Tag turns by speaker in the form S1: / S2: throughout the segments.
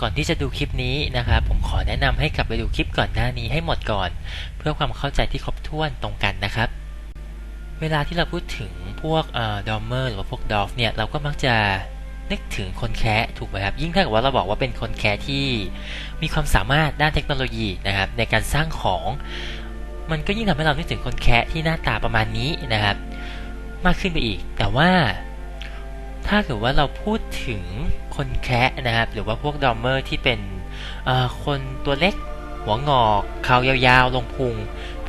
S1: ก่อนที่จะดูคลิปนี้นะครับ ผมขอแนะนำให้กลับไปดูคลิปก่อนหน้านี้ให้หมดก่อน เพื่อความเข้าใจที่ครบถ้วนตรงกันนะครับ เวลาที่เราพูดถึงพวกดอมเมอร์หรือว่าพวกดอฟเนี่ยเราก็มักจะนึกถึงคนแคะถูกไหมครับ ยิ่งถ้าเกิดว่าเราบอกว่าเป็นคนแคะที่มีความสามารถด้านเทคโนโลยีนะครับ ในการสร้างของ มันก็ยิ่งทำให้เรานึกถึงคนแคะที่หน้าตาประมาณนี้นะครับ มากขึ้นไปอีก แต่ว่า ถ้าเกิดว่าเราพูดถึงคนแคะนะครับ หรือว่าพวกดอมเมอร์ที่เป็นคนตัวเล็ก หัวงอกเขายาวๆ ลงพุง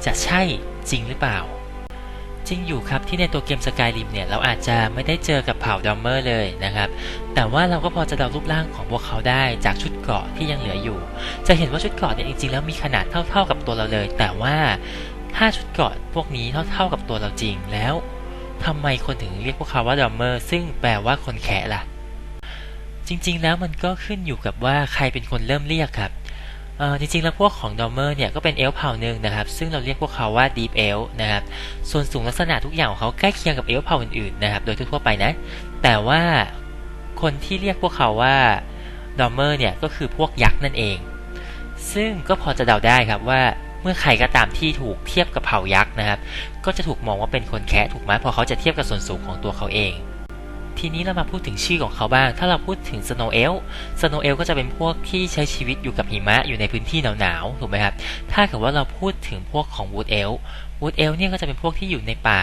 S1: จะใช่จริงหรือเปล่า จริงอยู่ครับที่ในตัวเกมสกายริมเนี่ย เราอาจจะไม่ได้เจอกับเผ่าดอมเมอร์เลยนะครับ แต่ว่าเราก็พอจะเดารูปร่างของพวกเขาได้จากชุดเกราะที่ยังเหลืออยู่ จะเห็นว่าชุดเกราะเนี่ยจริงๆแล้วมีขนาดเท่าๆกับตัวเราเลย แต่ว่าถ้าชุดเกราะพวกนี้เท่าๆกับตัวเราจริงแล้ว ทำไมคนถึงเรียกพวกเขาว่าดอมเมอร์ซึ่งแปลว่าคนแคะล่ะ จริง ๆ แล้วมันก็ขึ้นอยู่กับว่าใครเป็นคนเริ่มเรียกครับจริงๆ แล้วพวกของดอมเมอร์เนี่ยก็เป็นเอลเผ่าหนึ่งนะครับ ซึ่งเราเรียกพวกเขาว่าดีฟเอลนะครับ ส่วนสูงลักษณะทุกอย่างของเขาใกล้เคียงกับเอลเผ่าอื่นๆนะครับ โดยทั่วๆไปนะ แต่ว่าคนที่เรียกพวกเขาว่าดอมเมอร์เนี่ยก็คือพวกยักษ์นั่นเอง ซึ่งก็พอจะเดาได้ครับว่า เมื่อใครก็ตามที่ถูกเทียบกับเผ่ายักษ์นะครับ ก็จะถูกมองว่าเป็นคนแคะถูกไหมเพราะเขาจะเทียบกับส่วนสูงของตัวเขาเอง ทีนี้เรามาพูดถึงชื่อของเขาบ้าง ถ้าเราพูดถึงสโนเอลสโนเอลก็จะเป็นพวกที่ใช้ชีวิตอยู่กับหิมะอยู่ในพื้นที่หนาวๆถูกไหมครับ ถ้าเกิดว่าเราพูดถึงพวกของวูดเอลวูดเอลเนี่ยก็จะเป็นพวกที่อยู่ในป่า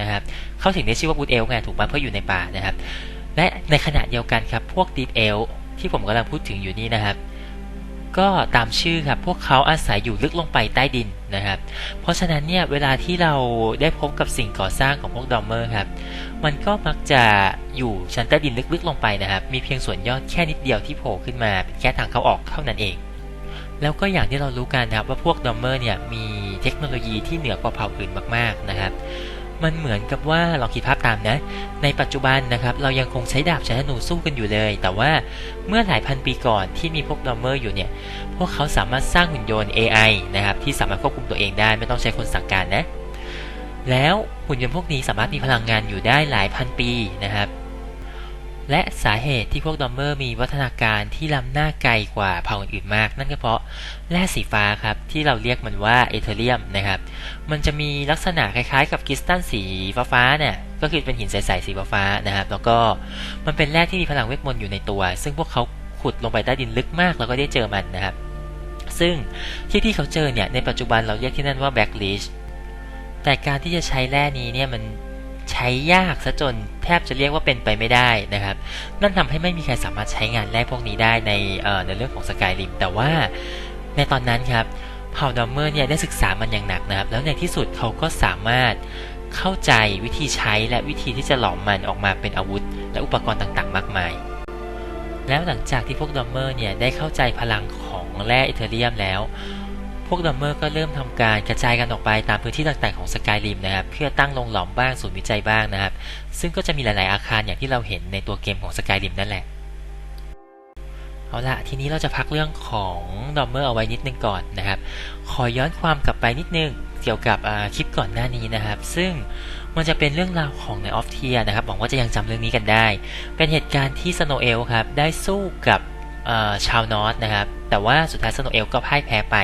S1: นะครับเขาถึงได้ชื่อว่าวูดเอลไงถูกไหมเพราะอยู่ในป่านะครับ และในขณะเดียวกันครับพวกดีฟเอลที่ผมกำลังพูดถึงอยู่นี่นะครับ ก็ตามชื่อครับ พวกเขาอาศัยอยู่ลึกลงไปใต้ดินนะครับ เพราะฉะนั้นเนี่ยเวลาที่เราได้พบกับสิ่งก่อสร้างของพวกดอมเมอร์ครับ มันก็มักจะอยู่ชั้นใต้ดินลึกๆลงไปนะครับ มีเพียงส่วนยอดแค่นิดเดียวที่โผล่ขึ้นมาเป็นแค่ทางเข้าออกเท่านั้นเอง แล้วก็อย่างที่เรารู้กันนะครับว่าพวกดอมเมอร์เนี่ยมีเทคโนโลยีที่เหนือกว่าเผ่าอื่นมากๆนะครับ มันเหมือนกับว่าเราคิดภาพตามนะ ในปัจจุบันนะครับเรายังคงใช้ดาบใช้ธนูสู้กันอยู่เลย แต่ว่าเมื่อหลายพันปีก่อนที่มีพวกดอมเมอร์อยู่เนี่ย พวกเขาสามารถสร้างหุ่นยนต์ AI นะครับที่สามารถควบคุมตัวเองได้ไม่ต้องใช้คนสั่งการนะ แล้วหุ่นยนต์พวกนี้สามารถมีพลังงานอยู่ได้หลายพันปีนะครับ และสาเหตุที่พวกดอมเมอร์มีวัฒนาการที่ล้ำหน้าไกลกว่าเผ่าอื่นๆมาก นั่นก็เพราะแร่สีฟ้าครับที่เราเรียกมันว่าเอเธเรียมนะครับ มันจะมีลักษณะคล้ายๆ กับคริสตัลสีฟ้าๆเนี่ยก็คือเป็นหินใสๆสีฟ้านะครับ แล้วก็มันเป็นแร่ที่มีพลังเวทมนต์อยู่ในตัว ซึ่งพวกเขาขุดลงไปใต้ดินลึกมาก แล้วก็ได้เจอมันนะครับ ซึ่งที่ที่เขาเจอเนี่ยในปัจจุบันเราเรียกที่นั่นว่าแบ็กลิชแต่การที่จะใช้แร่นี้เนี่ยมัน ใช้ยากซะจนแทบจะเรียกว่าเป็นไปไม่ได้นะครับ นั่นทำให้ไม่มีใครสามารถใช้งานแร่พวกนี้ได้ในเอ่อในเรื่องของสกายริมแต่ว่าในตอนนั้นครับเผ่าดอมเมอร์เนี่ยได้ศึกษามันอย่างหนักนะครับ แล้วในที่สุดเขาก็สามารถเข้าใจวิธีใช้และวิธีที่จะหลอมมันออกมาเป็นอาวุธ และอุปกรณ์ต่างๆ มากมาย แล้วหลังจากที่พวกดอมเมอร์เนี่ยได้เข้าใจพลังของแร่เอเธเรียมแล้ว พวกดอมเมอร์ก็เริ่มทำการกระจายกันออกไปตามพื้นที่ต่างๆของสกายริมนะครับ เพื่อตั้งโรงหลอมบ้างศูนย์วิจัยบ้างนะครับ ซึ่งก็จะมีหลายๆอาคารอย่างที่เราเห็นในตัวเกมของสกายริมนั่นแหละ เอาละทีนี้เราจะพักเรื่องของดอมเมอร์เอาไว้นิดนึงก่อนนะครับ ขอย้อนความกลับไปนิดนึงเกี่ยวกับคลิปก่อนหน้านี้นะครับ ซึ่งมันจะเป็นเรื่องราวของในออฟเทียนะครับหวังว่าจะยังจำเรื่องนี้กันได้ เป็นเหตุการณ์ที่สโนเอลครับได้สู้กับชาวนอตนะครับ แต่ว่าสุดท้ายสโนเอลก็พ่ายแพ้ไป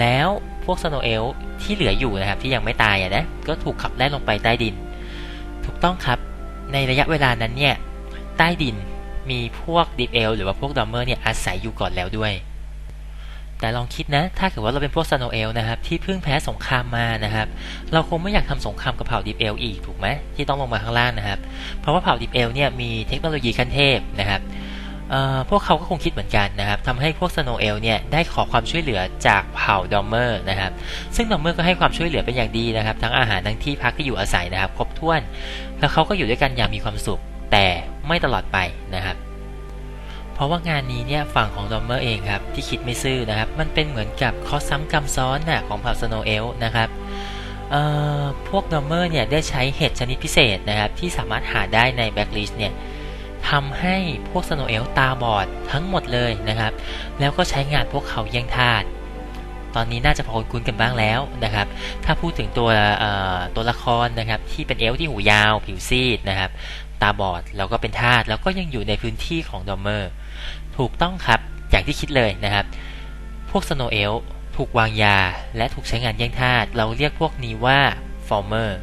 S1: แล้วพวกสโนเอลที่เหลืออยู่นะครับที่ยังไม่ตายนะก็ถูกขับไล่ลงไปใต้ดิน ถูกต้องครับในระยะเวลานั้นเนี่ยใต้ดินมีพวกดิฟเอลหรือว่าพวกดอมเมอร์เนี่ยอาศัยอยู่ก่อนแล้วด้วย แต่ลองคิดนะ ถ้าเกิดว่าเราเป็นพวกซาโนเอลนะครับที่เพิ่งแพ้สงครามมานะครับ เราคงไม่อยากทำสงครามกับเผ่าดิฟเอลอีกถูกไหมที่ต้องลงมาข้างล่างนะครับ เพราะว่าเผ่าดิฟเอลเนี่ยมีเทคโนโลยีขั้นเทพนะครับ พวกเขาก็คงคิดเหมือนกันนะครับทำให้พวกสโนเอลเนี่ยได้ขอความช่วยเหลือจากเผ่าดอมเมอร์นะครับซึ่งดอมเมอร์ก็ให้ความช่วยเหลือเป็นอย่างดีนะครับ ทั้งอาหารทั้งที่พักที่อยู่อาศัยนะครับ ครบถ้วน แล้วเขาก็อยู่ด้วยกันอย่างมีความสุข แต่ไม่ตลอดไปนะครับ เพราะว่างานนี้เนี่ยฝั่งของดอมเมอร์เองครับที่คิดไม่ซื่อนะครับ มันเป็นเหมือนกับข้อซ้ำกรรมซ้อนน่ะของเผ่าสโนเอลนะครับพวกดอมเมอร์เนี่ยได้ใช้เห็ดชนิดพิเศษนะครับที่สามารถหาได้ในแบ็กลิสเนี่ย ทำให้พวกสโนเอลตาบอดทั้งหมดเลยนะครับ แล้วก็ใช้งานพวกเขาเยี่ยงทาสตอนนี้น่าจะพอคุ้นกันบ้างแล้วนะครับ ถ้าพูดถึงตัวตัวละครนะครับที่เป็นเอลที่หูยาวผิวซีดนะครับ ตาบอดแล้วก็เป็นทาสแล้วก็ยังอยู่ในพื้นที่ของดอมเมอร์ ถูกต้องครับอย่างที่คิดเลยนะครับ พวกสโนเอลถูกวางยาและถูกใช้งานแย่งทาสเราเรียกพวกนี้ว่าฟอร์เมอร์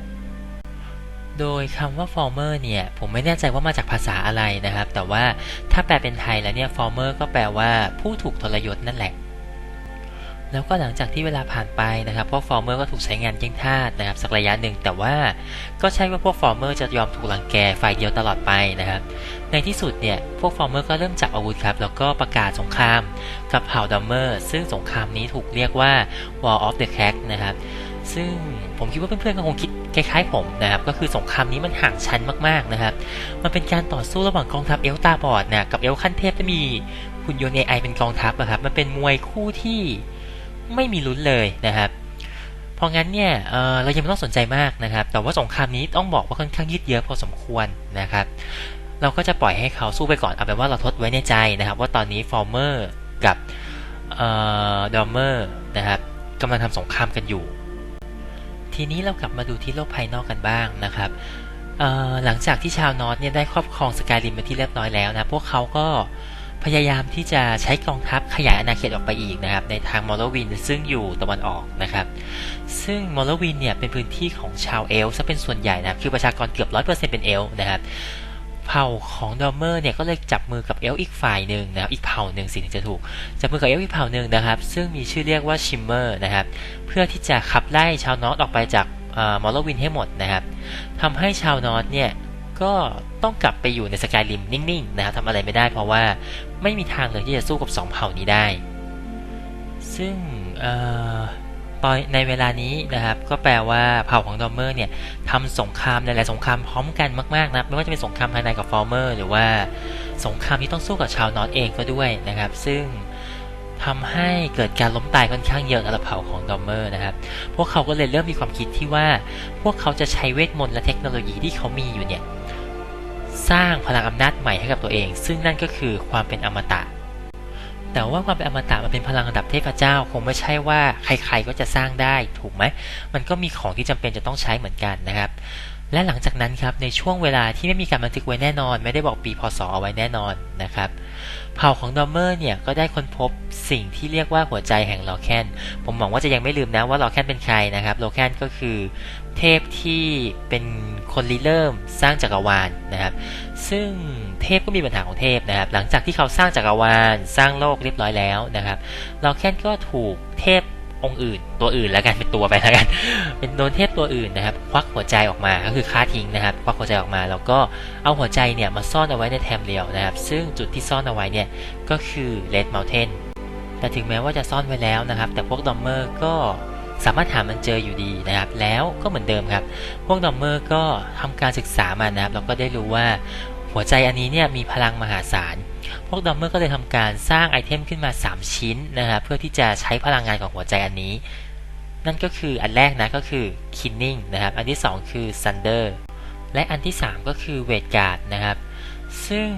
S1: โดยคำว่า former เนี่ย ผมไม่แน่ใจว่ามาจากภาษาอะไรนะครับ แต่ว่าถ้าแปลเป็นไทยแล้วเนี่ย former ก็แปลว่าผู้ถูกทรยศนั่นแหละ แล้วก็หลังจากที่เวลาผ่านไปนะครับ พวก former ก็ถูกใช้งานแย่งทาสนะครับสักระยะหนึ่ง แต่ว่าก็ใช่ว่าพวก former จะยอมถูกหลังแกฝ่ายเดียวตลอดไปนะครับ ในที่สุดเนี่ย พวก former ก็เริ่มจับอาวุธครับ แล้วก็ประกาศสงครามกับเผ่าดัมเมอร์ ซึ่งสงครามนี้ถูกเรียกว่า War of the c a c k นะครับ ซึ่งผมคิดว่าเพื่อนๆก็คงคิดคล้ายๆผมนะครับ ก็คือสงครามนี้มันห่างชั้นมากๆนะครับ มันเป็นการต่อสู้ระหว่างกองทัพเอลตาบอดนะกับเอลขั้นเทพที่มีหุ่นยนต์ AI เป็นกองทัพอะครับ มันเป็นมวยคู่ที่ไม่มีลุ้นเลยนะครับ เพราะงั้นเนี่ยเเรายังไม่ต้องสนใจมากนะครับ แต่ว่าสงครามนี้ต้องบอกว่าค่อนข้างยืดเยื้อพอสมควรนะครับ เราก็จะปล่อยให้เขาสู้ไปก่อน เอาเป็นว่าเราทดไว้ในใจนะครับ ว่าตอนนี้ฟอร์เมอร์กับดอมเมอร์นะครับกำลังทำสงครามกันอยู่ ทีนี้เรากลับมาดูที่โลกภายนอกกันบ้างนะครับหลังจากที่ชาวนอตเนี่ยได้ครอบครองสกายริมเป็นที่เรียบร้อยแล้วนะ พวกเขาก็พยายามที่จะใช้กองทัพขยายอาณาเขตออกไปอีกนะครับ ในทางมอลวินซึ่งอยู่ตะวันออกนะครับ ซึ่งมอลวินเนี่ยเป็นพื้นที่ของชาวเอลซะเป็นส่วนใหญ่นะคือประชากรเกือบร้อยเปอร์เซ็นต์เป็นเอลนะครับ เผ่าของดอมเมอร์เนี่ยก็เลยจับมือกับเอลอีกฝ่ายหนึ่งนะครับอีกเผ่าหนึ่งสิถึงจะถูกจับมือกับเอลอีกเผ่าหนึ่งนะครับ ซึ่งมีชื่อเรียกว่าชิมเมอร์นะครับเพื่อที่จะขับไล่ชาวนอตออกไปจากมอลวินให้หมดนะครับทำให้ชาวนอตเนี่ยก็ต้องกลับไปอยู่ในสกายริมนิ่งๆนะครับทำอะไรไม่ได้เพราะว่าไม่มีทางเลยที่จะสู้กับ 2 เผ่านี้ได้ ซึ่ง ตอนในเวลานี้นะครับ ก็แปลว่าเผ่าของดอมเมอร์เนี่ยทำสงครามหลายๆสงครามพร้อมกันมากๆนะไม่ว่าจะเป็นสงครามภายในกับฟอร์เมอร์หรือว่าสงครามที่ต้องสู้กับชาวนอตเองก็ด้วยนะครับ ซึ่งทำให้เกิดการล้มตายค่อนข้างเยอะในระเผ่าของดอมเมอร์นะครับ พวกเขาก็เลยเริ่มมีความคิดที่ว่า พวกเขาจะใช้เวทมนต์และเทคโนโลยีที่เขามีอยู่เนี่ยสร้างพลังอำนาจใหม่ให้กับตัวเอง ซึ่งนั่นก็คือความเป็นอมตะ แต่ว่าความเป็นอมตะมันเป็นพลังระดับเทพเจ้า คงไม่ใช่ว่าใครๆก็จะสร้างได้ถูกไหมมันก็มีของที่จำเป็นจะต้องใช้เหมือนกันนะครับ และหลังจากนั้นครับในช่วงเวลาที่ไม่มีการบันทึกไว้แน่นอน ไม่ได้บอกปีพศเอาไว้แน่นอนนะครับเผ่าของดอมเมอร์เนี่ยก็ได้ค้นพบสิ่งที่เรียกว่าหัวใจแห่งลอแคนผมหวังว่าจะยังไม่ลืมนะว่าลอแคนเป็นใครนะครับลอแคนก็คือเทพที่เป็นคนริเริ่มสร้างจักรวาลนะครับ ซึ่งเทพก็มีปัญหาของเทพนะครับ หลังจากที่เขาสร้างจักรวาลสร้างโลกเรียบร้อยแล้วนะครับลอแคนก็ถูกเทพ องค์อื่น ตัวอื่นแล้วกันเป็นตัวไปแล้วกัน เป็นโดนเทพตัวอื่นนะครับ ควักหัวใจออกมาก็คือฆ่าทิ้งนะครับ ควักหัวใจออกมาแล้วก็เอาหัวใจเนี่ยมาซ่อนเอาไว้ในแทมเรียวนะครับ ซึ่งจุดที่ซ่อนเอาไว้เนี่ยก็คือเลดเมลเทนแต่ถึงแม้ว่าจะซ่อนไว้แล้วนะครับ แต่พวกดอมเมอร์ก็สามารถหามันเจออยู่ดีนะครับ แล้วก็เหมือนเดิมครับ พวกดอมเมอร์ก็ทำการศึกษามันนะครับแล้วก็ได้รู้ว่า หัวใจอันนี้เนี่ยมีพลังมหาศาล พวกดอมเมอร์ก็เลยทำการสร้างไอเทมขึ้นมา 3 ชิ้นนะครับเพื่อที่จะใช้พลังงานของหัวใจอันนี้ นั่นก็คืออันแรกนะก็คือคินนิ่งนะครับ อันที่ 2 คือซันเดอร์และอันที่ 3 ก็คือเวทการ์ดนะครับ ซึ่ง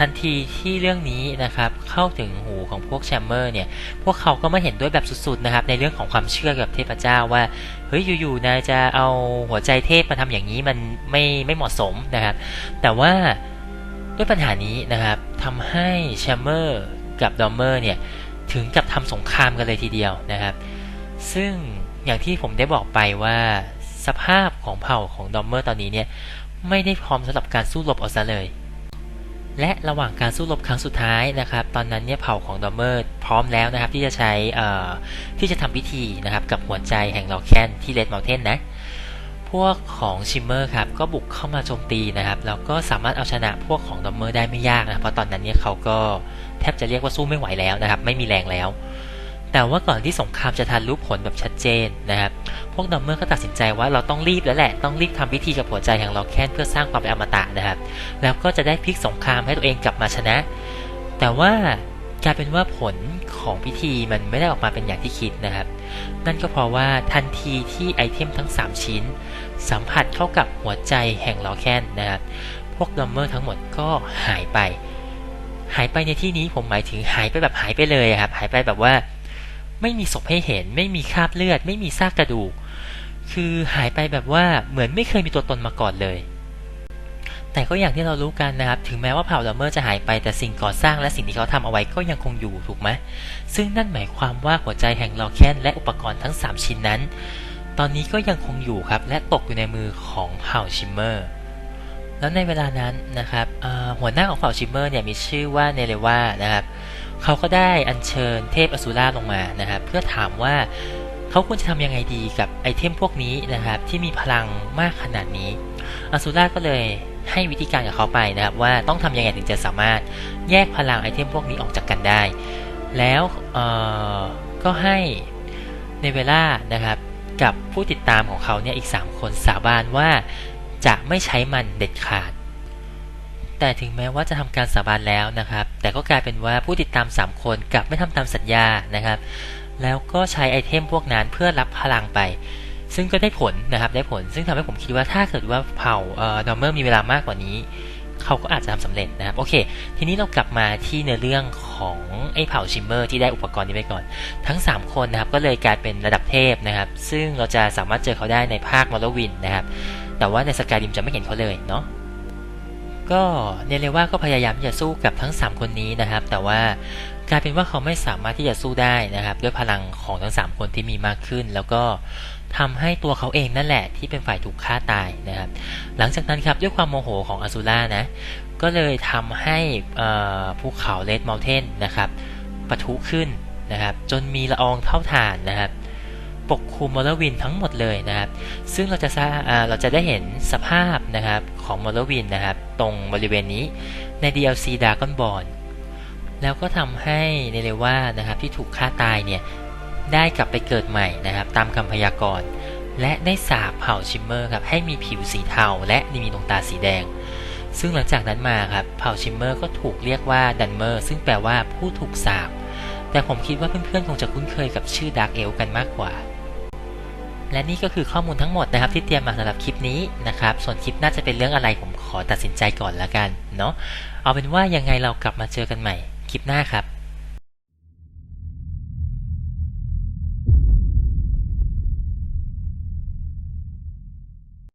S1: ทันทีที่เรื่องนี้นะครับเข้าถึงหูของพวกแชมเมอร์เนี่ยพวกเขาก็มาเห็นด้วยแบบสุดๆนะครับในเรื่องของความเชื่อกับเทพเจ้าว่าเฮ้ยอยู่ๆนายจะเอาหัวใจเทพมาทำอย่างนี้มันไม่ไม่เหมาะสมนะครับ แต่ว่าด้วยปัญหานี้นะครับทำให้แชมเมอร์กับดอมเมอร์เนี่ยถึงกับทำสงครามกันเลยทีเดียวนะครับ ซึ่งอย่างที่ผมได้บอกไปว่าสภาพของเผ่าของดอมเมอร์ตอนนี้เนี่ยไม่ได้พร้อมสำหรับการสู้รบเอาซะเลย และระหว่างการสู้รบครั้งสุดท้ายนะครับ ตอนนั้นเนี่ยเผ่าของดอมเมอร์พร้อมแล้วนะครับที่จะใช้ที่จะทำพิธีนะครับกับหัวใจแห่งลอแคนที่เลดมอลเทนนะ พวกของชิมเมอร์ครับก็บุกเข้ามาโจมตีนะครับแล้วก็สามารถเอาชนะพวกของดอมเมอร์ได้ไม่ยากนะเพราะตอนนั้นเนี่ยเขาก็แทบจะเรียกว่าสู้ไม่ไหวแล้วนะครับ ไม่มีแรงแล้ว แต่ว่าก่อนที่สงครามจะทันรู้ผลแบบชัดเจนนะครับ พวกดอมเมอร์ก็ตัดสินใจว่าเราต้องรีบแล้วแหละ ต้องรีบทำพิธีกับหัวใจของเราแค่เพื่อสร้างความเป็นอมตะนะครับ แล้วก็จะได้พลิกสงครามให้ตัวเองกลับมาชนะ แต่ว่ากลายเป็นว่าผลของพิธีมันไม่ได้ออกมาเป็นอย่างที่คิดนะครับ นั่นก็เพราะว่าทันทีที่ไอเทมทั้ง 3 ชิ้น สัมผัสเข้ากับหัวใจแห่งลอแคนนะครับ พวกดอมเมอร์ทั้งหมดก็หายไป หายไปในที่นี้ผมหมายถึงหายไปแบบหายไปเลยครับ หายไปแบบว่า ไม่มีศพให้เห็น ไม่มีคราบเลือด ไม่มีซากกระดูก คือหายไปแบบว่าเหมือนไม่เคยมีตัวตนมาก่อนเลย แต่ก็อย่างที่เรารู้กันนะครับ ถึงแม้ว่าเผ่าดัมเมอร์จะหายไปแต่สิ่งก่อสร้างและสิ่งที่เขาทำเอาไว้ก็ยังคงอยู่ถูกไหมซึ่งนั่นหมายความว่าหัวใจแห่งลอแคนและอุปกรณ์ทั้ง 3 ชิ้นนั้น ตอนนี้ก็ยังคงอยู่ครับและตกอยู่ในมือของเผ่าชิมเมอร์แล้วในเวลานั้นนะครับหัวหน้าของเผ่าชิมเมอร์เนี่ยมีชื่อว่าเนเลวานะครับ เขาก็ได้อัญเชิญเทพอสูราลงมานะครับเพื่อถามว่าเขาควรจะทำยังไงดีกับไอเทมพวกนี้นะครับ ที่มีพลังมากขนาดนี้อสูราก็เลยให้วิธีการกับเขาไปนะครับ ว่าต้องทำยังไงถึงจะสามารถแยกพลังไอเทมพวกนี้ออกจากกันได้ แล้วก็ให้ในเวล่านะครับกับผู้ติดตามของเขาเนี่ยอีก 3 คนสาบานว่าจะไม่ใช้มันเด็ดขาด แต่ถึงแม้ว่าจะทำการสาบานแล้วนะครับ แต่ก็กลายเป็นว่าผู้ติดตาม 3 คนกลับไม่ทำตามสัญญานะครับ แล้วก็ใช้ไอเทมพวกนั้นเพื่อรับพลังไป ซึ่งก็ได้ผลนะครับได้ผล ซึ่งทำให้ผมคิดว่าถ้าเกิดว่าเผ่าเอ่อดอมเมอร์มีเวลามากกว่านี้เขาก็อาจจะทำสำเร็จนะครับ โอเค ทีนี้เรากลับมาที่เนื้อเรื่องของไอ้เผ่าชิมเมอร์ที่ได้อุปกรณ์นี้ไปก่อน ทั้ง 3 คนนะครับ ก็เลยกลายเป็นระดับเทพนะครับ ซึ่งเราจะสามารถเจอเขาได้ในภาคมอลวินนะครับ แต่ว่าในสกายริมจะไม่เห็นเขาเลยเนาะ ก็เนเรว่าก็พยายามที่จะสู้กับทั้ง 3 คนนี้นะครับ แต่ว่ากลายเป็นว่าเขาไม่สามารถที่จะสู้ได้นะครับ ด้วยพลังของทั้ง 3 คนที่มีมากขึ้น แล้วก็ทำให้ตัวเขาเองนั่นแหละที่เป็นฝ่ายถูกฆ่าตายนะครับ หลังจากนั้นครับด้วยความโมโหของอสูรานะก็เลยทำให้ภูเขาเลดเมลเทนนะครับปะทุขึ้นนะครับ จนมีละอองเท่าฐานนะครับ ปกคลุมมอลวินทั้งหมดเลยนะครับ ซึ่งเราจะทราบเราจะได้เห็นสภาพนะครับของมอลวินนะครับ ตรงบริเวณนี้ใน DLC Dragon Ball แล้วก็ทำให้เนเรว่านะครับที่ถูกฆ่าตายเนี่ยได้กลับไปเกิดใหม่นะครับ ตามคำพยากรณ์และได้สาบเผ่าชิมเมอร์ครับให้มีผิวสีเทาและมีดวงตาสีแดง ซึ่งหลังจากนั้นมาครับเผ่าชิมเมอร์ก็ถูกเรียกว่าดันเมอร์ซึ่งแปลว่าผู้ถูกสาบแต่ผมคิดว่าเพื่อนๆคงจะคุ้นเคยกับชื่อดาร์กเอลกันมากกว่า และนี่ก็คือข้อมูลทั้งหมดนะครับที่เตรียมมาสำหรับคลิปนี้นะครับ ส่วนคลิปน่าจะเป็นเรื่องอะไรผมขอตัดสินใจก่อนละกันเนาะ เอาเป็นว่ายังไงเรากลับมาเจอกันใหม่คลิปหน้าครับ